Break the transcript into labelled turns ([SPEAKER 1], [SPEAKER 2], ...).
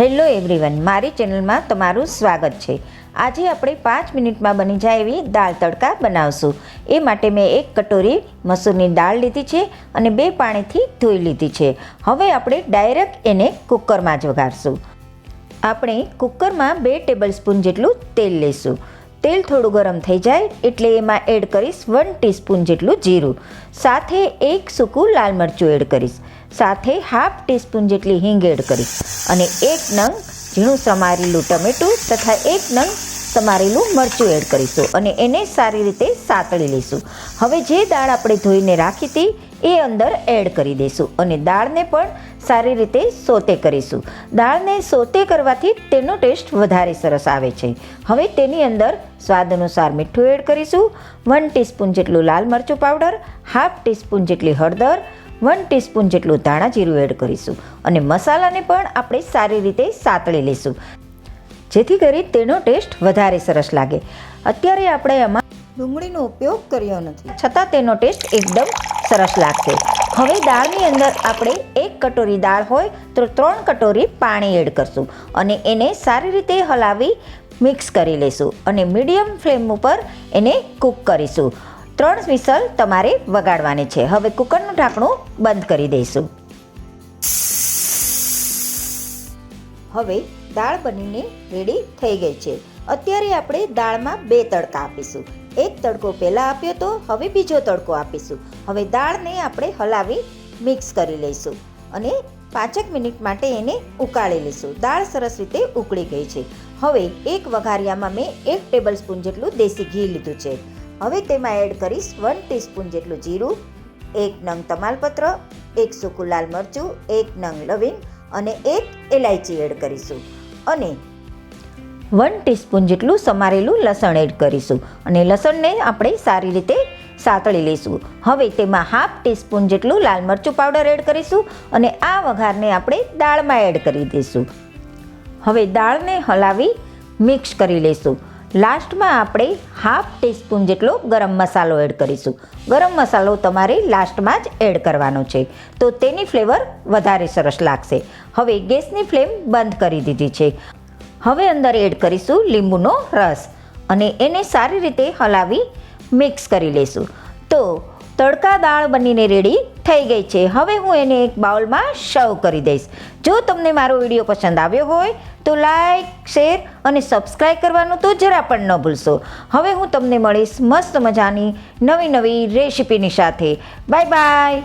[SPEAKER 1] Hello everyone, મારી ચેનલમાં તમારું સ્વાગત છે. આજે આપણે પાંચ મિનિટમાં બની જાય એવી દાળ તડકા બનાવશું. એ માટે મેં એક કટોરી મસૂરની દાળ લીધી છે અને બે પાણીથી ધોઈ લીધી છે. હવે આપણે ડાયરેક્ટ એને કુકરમાં જ વઘારશું. આપણે કુકરમાં બે ટેબલ સ્પૂન જેટલું તેલ લઈશું. તેલ થોડું ગરમ થઈ જાય એટલે એમાં એડ કરીશ વન ટીસ્પૂન જેટલું જીરું. સાથે એક સૂકું લાલ મરચું એડ કરીશ. સાથે હાફ ટીસ્પૂન જેટલી હિંગ એડ કરીશ અને એક નંગ ઝીણું સમારેલું ટમેટું તથા એક નંગ સમારેલું મરચું એડ કરીશું અને એને સારી રીતે સાતળી લઈશું. હવે જે દાળ આપણે ધોઈને રાખી હતી, એ અંદર એડ કરી દઈશું અને દાળને પણ સારી રીતે સોતે કરીશું. દાળને સોતે કરવાથી તેનો ટેસ્ટ વધારે સરસ આવે છે. હવે તેની અંદર સ્વાદ અનુસાર મીઠું એડ કરીશું. વન ટીસ્પૂન જેટલું લાલ મરચું પાવડર, હાફ ટીસ્પૂન જેટલી હળદર વન ટીસ્પૂન જેટલું ધાણા જીરું એડ કરીશું અને મસાલાને પણ આપણે સારી રીતે સાતળી લઈશું. જેથી કરી તેનો ટેસ્ટ વધારે સરસ લાગે. અત્યારે આપણે એમાં ડુંગળીનો ઉપયોગ કર્યો નથી. છતાં તેનો ટેસ્ટ એકદમ સરસ લાગશે. હવે દાળની અંદર આપણે એક કટોરી દાળ હોય તો ત્રણ કટોરી પાણી એડ કરશું અને એને સારી રીતે હલાવી મિક્સ કરી લઈશું અને મીડિયમ ફ્લેમ ઉપર એને કૂક કરીશું. ત્રણ વિસલ તમારે વગાડવાની છે. હવે કુકરનું ઢાંકણું બંધ કરી દઈશું. હવે દાળ બનીને રેડી થઈ ગઈ છે. અત્યારે આપણે દાળમાં બે તડકા આપીશું. એક તડકો પહેલાં આપ્યો તો હવે બીજો તડકો આપીશું. હવે દાળને આપણે હલાવી મિક્સ કરી લઈશું અને પાંચેક મિનિટ માટે એને ઉકાળી લઈશું. દાળ સરસ રીતે ઉકળી ગઈ છે. હવે એક વઘારિયામાં મેં એક ટેબલ સ્પૂન જેટલું દેશી ઘી લીધું છે. હવે તેમાં એડ કરીશ વન ટીસ્પૂન જેટલું જીરું, એક નંગ તમાલપત્ર, એક સૂકું લાલ મરચું, એક નંગ લવિંગ અને એક એલાયચી એડ કરીશું. અને વન ટીસ્પૂન જેટલું સમારેલું લસણ એડ કરીશું. અને લસણને આપણે સારી રીતે સાતળી લઈશું. હવે તેમાં હાફ ટીસ્પૂન જેટલું લાલ મરચું પાવડર એડ કરીશું અને આ વઘારને આપણે દાળમાં એડ કરી દઈશું. હવે દાળને હલાવી મિક્સ કરી લઈશું. લાસ્ટમાં આપણે હાફ ટીસ્પૂન જેટલો ગરમ મસાલો એડ કરીશું. ગરમ મસાલો તમારે લાસ્ટમાં જ એડ કરવાનો છે. તો તેની ફ્લેવર વધારે સરસ લાગશે. હવે ગેસની ફ્લેમ બંધ કરી દીધી છે. હવે અંદર એડ કરીશું લીંબુનો રસ. અને એને સારી રીતે હલાવી મિક્સ કરી લઈશું તો તડકા દાળ બનીને રેડી થઈ ગઈ છે. હવે હું એને એક બાઉલમાં સર્વ કરી દઈશ. જો તમને મારો વીડિયો પસંદ આવ્યો હોય, તો લાઈક શેર અને સબસ્ક્રાઈબ કરવાનું તો જરા પણ ન ભૂલશો. હવે હું તમને મળીશ મસ્ત મજાની નવી નવી રેસિપીની સાથે. Bye bye